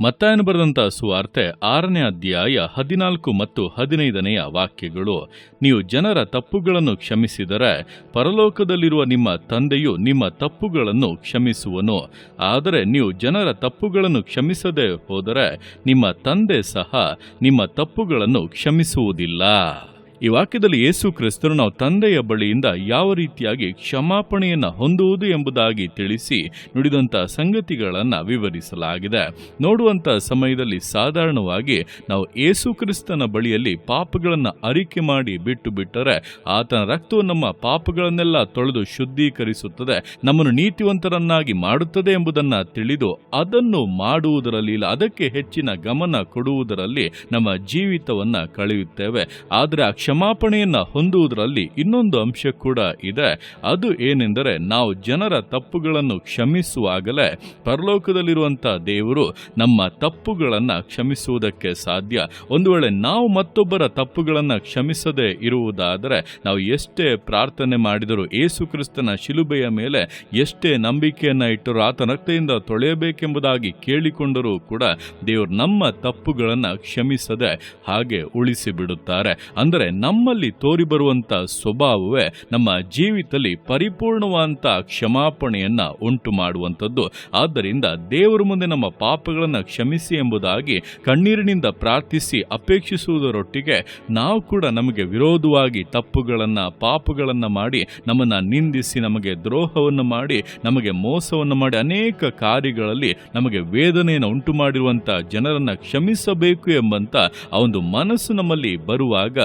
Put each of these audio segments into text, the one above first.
ಮತ್ತಾಯನು ಬರೆದಂಥ ಸುವಾರ್ತೆ ಆರನೇ ಅಧ್ಯಾಯ ಹದಿನಾಲ್ಕು ಮತ್ತು ಹದಿನೈದನೆಯ ವಾಕ್ಯಗಳು. ನೀವು ಜನರ ತಪ್ಪುಗಳನ್ನು ಕ್ಷಮಿಸಿದರೆ ಪರಲೋಕದಲ್ಲಿರುವ ನಿಮ್ಮ ತಂದೆಯು ನಿಮ್ಮ ತಪ್ಪುಗಳನ್ನು ಕ್ಷಮಿಸುವನು. ಆದರೆ ನೀವು ಜನರ ತಪ್ಪುಗಳನ್ನು ಕ್ಷಮಿಸದೆ ಹೋದರೆ ನಿಮ್ಮ ತಂದೆ ಸಹ ನಿಮ್ಮ ತಪ್ಪುಗಳನ್ನು ಕ್ಷಮಿಸುವುದಿಲ್ಲ. ಈ ವಾಕ್ಯದಲ್ಲಿ ಯೇಸು ಕ್ರಿಸ್ತರು ನಾವು ತಂದೆಯ ಬಳಿಯಿಂದ ಯಾವ ರೀತಿಯಾಗಿ ಕ್ಷಮಾಪಣೆಯನ್ನು ಹೊಂದುವುದು ಎಂಬುದಾಗಿ ತಿಳಿಸಿ ನುಡಿದಂಥ ಸಂಗತಿಗಳನ್ನು ವಿವರಿಸಲಾಗಿದೆ. ನೋಡುವಂಥ ಸಮಯದಲ್ಲಿ ಸಾಧಾರಣವಾಗಿ ನಾವು ಯೇಸು ಕ್ರಿಸ್ತನ ಬಳಿಯಲ್ಲಿ ಪಾಪಗಳನ್ನು ಅರಿಕೆ ಮಾಡಿ ಬಿಟ್ಟು ಬಿಟ್ಟರೆ ಆತನ ರಕ್ತವು ನಮ್ಮ ಪಾಪಗಳನ್ನೆಲ್ಲ ತೊಳೆದು ಶುದ್ಧೀಕರಿಸುತ್ತದೆ, ನಮ್ಮನ್ನು ನೀತಿವಂತರನ್ನಾಗಿ ಮಾಡುತ್ತದೆ ಎಂಬುದನ್ನು ತಿಳಿದು ಅದನ್ನು ಮಾಡುವುದರಲ್ಲಿ ಇಲ್ಲ, ಅದಕ್ಕೆ ಹೆಚ್ಚಿನ ಗಮನ ಕೊಡುವುದರಲ್ಲಿ ನಮ್ಮ ಜೀವಿತವನ್ನ ಕಳೆಯುತ್ತೇವೆ. ಆದರೆ ಕ್ಷಮಾಪಣೆಯನ್ನ ಹೊಂದುವುದರಲ್ಲಿ ಇನ್ನೊಂದು ಅಂಶ ಕೂಡ ಇದೆ. ಅದು ಏನೆಂದರೆ ನಾವು ಜನರ ತಪ್ಪುಗಳನ್ನು ಕ್ಷಮಿಸುವಾಗಲೇ ಪರಲೋಕದಲ್ಲಿರುವಂಥ ದೇವರು ನಮ್ಮ ತಪ್ಪುಗಳನ್ನು ಕ್ಷಮಿಸುವುದಕ್ಕೆ ಸಾಧ್ಯ. ಒಂದು ವೇಳೆ ನಾವು ಮತ್ತೊಬ್ಬರ ತಪ್ಪುಗಳನ್ನು ಕ್ಷಮಿಸದೆ ಇರುವುದಾದರೆ ನಾವು ಎಷ್ಟೇ ಪ್ರಾರ್ಥನೆ ಮಾಡಿದರೂ ಏಸು ಕ್ರಿಸ್ತನ ಶಿಲುಬೆಯ ಮೇಲೆ ಎಷ್ಟೇ ನಂಬಿಕೆಯನ್ನು ಇಟ್ಟರೂ ಆತ ರಕ್ತೆಯಿಂದ ತೊಳೆಯಬೇಕೆಂಬುದಾಗಿ ಕೇಳಿಕೊಂಡರೂ ಕೂಡ ದೇವರು ನಮ್ಮ ತಪ್ಪುಗಳನ್ನು ಕ್ಷಮಿಸದೆ ಹಾಗೆ ಉಳಿಸಿಬಿಡುತ್ತಾರೆ. ಅಂದರೆ ನಮ್ಮಲ್ಲಿ ತೋರಿ ಬರುವಂತ ಸ್ವಭಾವವೇ ನಮ್ಮ ಜೀವಿತದಲ್ಲಿ ಪರಿಪೂರ್ಣವಾದಂಥ ಕ್ಷಮಾಪಣೆಯನ್ನ ಉಂಟು ಮಾಡುವಂಥದ್ದು ಆದ್ದರಿಂದ ದೇವರ ಮುಂದೆ ನಮ್ಮ ಪಾಪಗಳನ್ನು ಕ್ಷಮಿಸಿ ಎಂಬುದಾಗಿ ಕಣ್ಣೀರಿನಿಂದ ಪ್ರಾರ್ಥಿಸಿ ಅಪೇಕ್ಷಿಸುವುದರೊಟ್ಟಿಗೆ ನಾವು ಕೂಡ ನಮಗೆ ವಿರೋಧವಾಗಿ ತಪ್ಪುಗಳನ್ನು, ಪಾಪಗಳನ್ನು ಮಾಡಿ ನಮ್ಮನ್ನ ನಿಂದಿಸಿ ನಮಗೆ ದ್ರೋಹವನ್ನು ಮಾಡಿ, ನಮಗೆ ಮೋಸವನ್ನು ಮಾಡಿ ಅನೇಕ ಕಾರ್ಯಗಳಲ್ಲಿ ನಮಗೆ ವೇದನೆಯನ್ನು ಉಂಟು ಮಾಡಿರುವಂಥ ಜನರನ್ನು ಕ್ಷಮಿಸಬೇಕು ಎಂಬಂತ ಆ ಒಂದು ಮನಸ್ಸು ನಮ್ಮಲ್ಲಿ ಬರುವಾಗ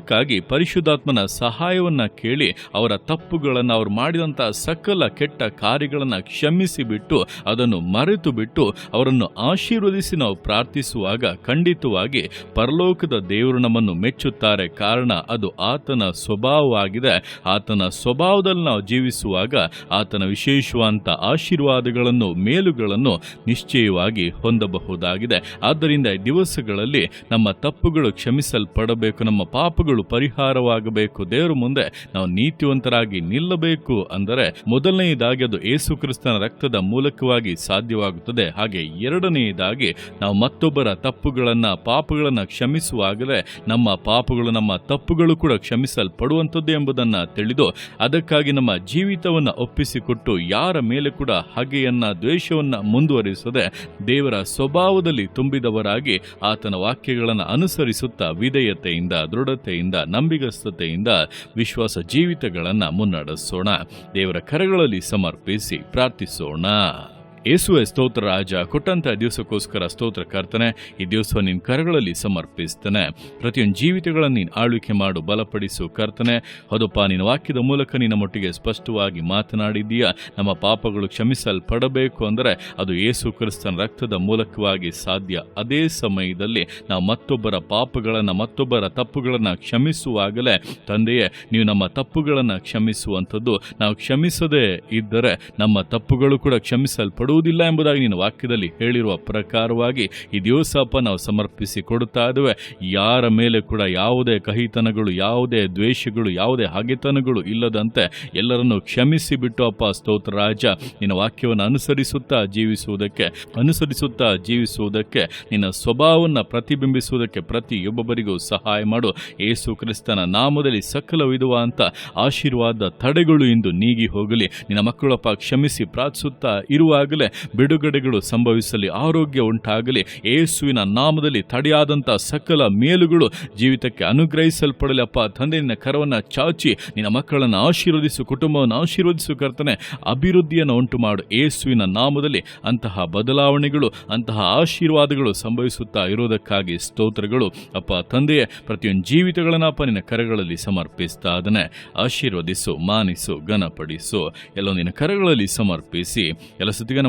ಅದಕ್ಕಾಗಿ ಪರಿಶುದ್ಧಾತ್ಮನ ಸಹಾಯವನ್ನ ಕೇಳಿ ಅವರ ತಪ್ಪುಗಳನ್ನು ಅವರು ಮಾಡಿದಂತಹ ಸಕಲ ಕೆಟ್ಟ ಕಾರ್ಯಗಳನ್ನು ಕ್ಷಮಿಸಿ ಬಿಟ್ಟು ಅದನ್ನು ಮರೆತು ಬಿಟ್ಟು ಅವರನ್ನು ಆಶೀರ್ವದಿಸಿ ನಾವು ಪ್ರಾರ್ಥಿಸುವಾಗ ಖಂಡಿತವಾಗಿ ಪರಲೋಕದ ದೇವರು ನಮ್ಮನ್ನು ಮೆಚ್ಚುತ್ತಾರೆ. ಕಾರಣ ಅದು ಆತನ ಸ್ವಭಾವವಾಗಿದೆ. ಆತನ ಸ್ವಭಾವದಲ್ಲಿ ನಾವು ಜೀವಿಸುವಾಗ ಆತನ ವಿಶೇಷವಾದಂಥ ಆಶೀರ್ವಾದಗಳನ್ನು, ಮೇಲುಗಳನ್ನು ನಿಶ್ಚಯವಾಗಿ ಹೊಂದಬಹುದಾಗಿದೆ. ಆದ್ದರಿಂದ ಈ ದಿವಸಗಳಲ್ಲಿ ನಮ್ಮ ತಪ್ಪುಗಳು ಕ್ಷಮಿಸಲ್ಪಡಬೇಕು. ನಮ್ಮ ಪಾಪಗಳು ಪರಿಹಾರವಾಗಬೇಕು. ದೇವರ ಮುಂದೆ ನಾವು ನೀತಿವಂತರಾಗಿ ನಿಲ್ಲಬೇಕು ಅಂದರೆ ಮೊದಲನೆಯದಾಗಿ ಅದು ಏಸು ಕ್ರಿಸ್ತನ ರಕ್ತದ ಮೂಲಕವಾಗಿ ಸಾಧ್ಯವಾಗುತ್ತದೆ. ಹಾಗೆ ಎರಡನೆಯದಾಗಿ ನಾವು ಮತ್ತೊಬ್ಬರ ತಪ್ಪುಗಳನ್ನ, ಪಾಪಗಳನ್ನ ಕ್ಷಮಿಸುವಾಗಲೇ ನಮ್ಮ ಪಾಪಗಳು ನಮ್ಮ ತಪ್ಪುಗಳು ಕೂಡ ಕ್ಷಮಿಸಲ್ಪಡುವಂಥದ್ದು ಎಂಬುದನ್ನ ತಿಳಿದು ಅದಕ್ಕಾಗಿ ನಮ್ಮ ಜೀವಿತವನ್ನ ಒಪ್ಪಿಸಿಕೊಟ್ಟು ಯಾರ ಮೇಲೆ ಕೂಡ ಹಗೆಯನ್ನ, ದ್ವೇಷವನ್ನ ಮುಂದುವರಿಸದೆ ದೇವರ ಸ್ವಭಾವದಲ್ಲಿ ತುಂಬಿದವರಾಗಿ ಆತನ ವಾಕ್ಯಗಳನ್ನು ಅನುಸರಿಸುತ್ತಾ ವಿಧೇಯತೆಯಿಂದ, ದೃಢತೆಯಿಂದ ನಂಬಿಗಸ್ತತೆಯಿಂದ ವಿಶ್ವಾಸ ಜೀವಿತಗಳನ್ನು ಮುನ್ನಡೆಸೋಣ. ದೇವರ ಕರಗಳಲ್ಲಿ ಸಮರ್ಪಿಸಿ ಪ್ರಾರ್ಥಿಸೋಣ. ಯೇಸುವೆ ಸ್ತೋತ್ರ, ರಾಜ, ಕೊಟ್ಟಂತ ದಿವಸಕ್ಕೋಸ್ಕರ ಸ್ತೋತ್ರ ಕರ್ತನೆ, ಈ ದಿವಸ ನಿನ್ನ ಕರಗಳಲ್ಲಿ ಸಮರ್ಪಿಸ್ತಾನೆ. ಪ್ರತಿಯೊಂದು ಜೀವಿತಗಳನ್ನು ನೀನು ಆಳ್ವಿಕೆ ಮಾಡು, ಬಲಪಡಿಸು ಕರ್ತನೆ. ಹೌದಪ್ಪ, ನಿನ್ನ ವಾಕ್ಯದ ಮೂಲಕ ನಿನ್ನ ಮಟ್ಟಿಗೆ ಸ್ಪಷ್ಟವಾಗಿ ಮಾತನಾಡಿದ್ದೀಯಾ? ನಮ್ಮ ಪಾಪಗಳು ಕ್ಷಮಿಸಲ್ಪಡಬೇಕು ಅಂದರೆ ಅದು ಯೇಸು ಕ್ರಿಸ್ತನ ರಕ್ತದ ಮೂಲಕವಾಗಿ ಸಾಧ್ಯ. ಅದೇ ಸಮಯದಲ್ಲಿ ನಾವು ಮತ್ತೊಬ್ಬರ ಪಾಪಗಳನ್ನು, ಮತ್ತೊಬ್ಬರ ತಪ್ಪುಗಳನ್ನು ಕ್ಷಮಿಸುವಾಗಲೇ, ತಂದೆಯೇ, ನೀವು ನಮ್ಮ ತಪ್ಪುಗಳನ್ನು ಕ್ಷಮಿಸುವಂಥದ್ದು. ನಾವು ಕ್ಷಮಿಸದೇ ಇದ್ದರೆ ನಮ್ಮ ತಪ್ಪುಗಳು ಕೂಡ ಕ್ಷಮಿಸಲ್ಪಡುವುದಿಲ್ಲ ಎಂಬುದಾಗಿ ನೀನು ವಾಕ್ಯದಲ್ಲಿ ಹೇಳಿರುವ ಪ್ರಕಾರವಾಗಿ ಈ ದಿವಸಪ್ಪ ನಾವು ಸಮರ್ಪಿಸಿ ಕೊಡುತ್ತಾ ಇದ್ದೇವೆ. ಯಾರ ಮೇಲೆ ಕೂಡ ಯಾವುದೇ ಕಹಿತನಗಳು, ಯಾವುದೇ ದ್ವೇಷಗಳು, ಯಾವುದೇ ಹಗೆತನಗಳು ಇಲ್ಲದಂತೆ ಎಲ್ಲರನ್ನು ಕ್ಷಮಿಸಿ ಬಿಟ್ಟು, ಅಪ್ಪ ಸ್ತೋತ್ರ ರಾಜ, ನಿನ್ನ ವಾಕ್ಯವನ್ನು ಅನುಸರಿಸುತ್ತಾ ಜೀವಿಸುವುದಕ್ಕೆ ಅನುಸರಿಸುತ್ತಾ ಜೀವಿಸುವುದಕ್ಕೆ, ನಿನ್ನ ಸ್ವಭಾವವನ್ನು ಪ್ರತಿಬಿಂಬಿಸುವುದಕ್ಕೆ ಪ್ರತಿಯೊಬ್ಬರಿಗೂ ಸಹಾಯ ಮಾಡು. ಏಸು ಕ್ರಿಸ್ತನ ನಾಮದಲ್ಲಿ ಸಕಲ ಅಂತ ಆಶೀರ್ವಾದ, ತಡೆಗಳು ಇಂದು ನೀಗಿ ಹೋಗಲಿ. ನಿನ್ನ ಮಕ್ಕಳಪ್ಪ ಕ್ಷಮಿಸಿ ಪ್ರಾರ್ಥಿಸುತ್ತಾ ಇರುವಾಗಲೇ ಬಿಡುಗಡೆಗಳು ಸಂಭವಿಸಲಿ, ಆರೋಗ್ಯ ಉಂಟಾಗಲಿ ಏಸುವಿನ ನಾಮದಲ್ಲಿ ತಡೆಯಾದಂಥ ಸಕಲ ಮೇಲುಗಳು ಜೀವಿತಕ್ಕೆ ಅನುಗ್ರಹಿಸಲ್ಪಡಲಿ. ಅಪ್ಪ ತಂದೆ ನಿನ್ನ ಕರವನ್ನು ಚಾಚಿ, ನಿನ್ನ ಮಕ್ಕಳನ್ನು ಆಶೀರ್ವದಿಸು, ಕುಟುಂಬವನ್ನು ಆಶೀರ್ವದಿಸು ಕರ್ತನೆ, ಅಭಿವೃದ್ಧಿಯನ್ನು ಉಂಟು ಮಾಡು ಏಸುವಿನ ನಾಮದಲ್ಲಿ ಅಂತಹ ಬದಲಾವಣೆಗಳು, ಅಂತಹ ಆಶೀರ್ವಾದಗಳು ಸಂಭವಿಸುತ್ತಾ ಇರುವುದಕ್ಕಾಗಿ ಸ್ತೋತ್ರಗಳು. ಅಪ್ಪ, ತಂದೆಯ, ಪ್ರತಿಯೊಂದು ಜೀವಿತಗಳನ್ನಪ್ಪ ನಿನ್ನ ಕರಗಳಲ್ಲಿ ಸಮರ್ಪಿಸ್ತಾ ಅದನ್ನೇ ಆಶೀರ್ವದಿಸು, ಮಾನಿಸು, ಘನಪಡಿಸು. ಎಲ್ಲ ನಿನ್ನ ಕರಗಳಲ್ಲಿ ಸಮರ್ಪಿಸಿ. ಎಲ್ಲ ಸುತ್ತಿಗನ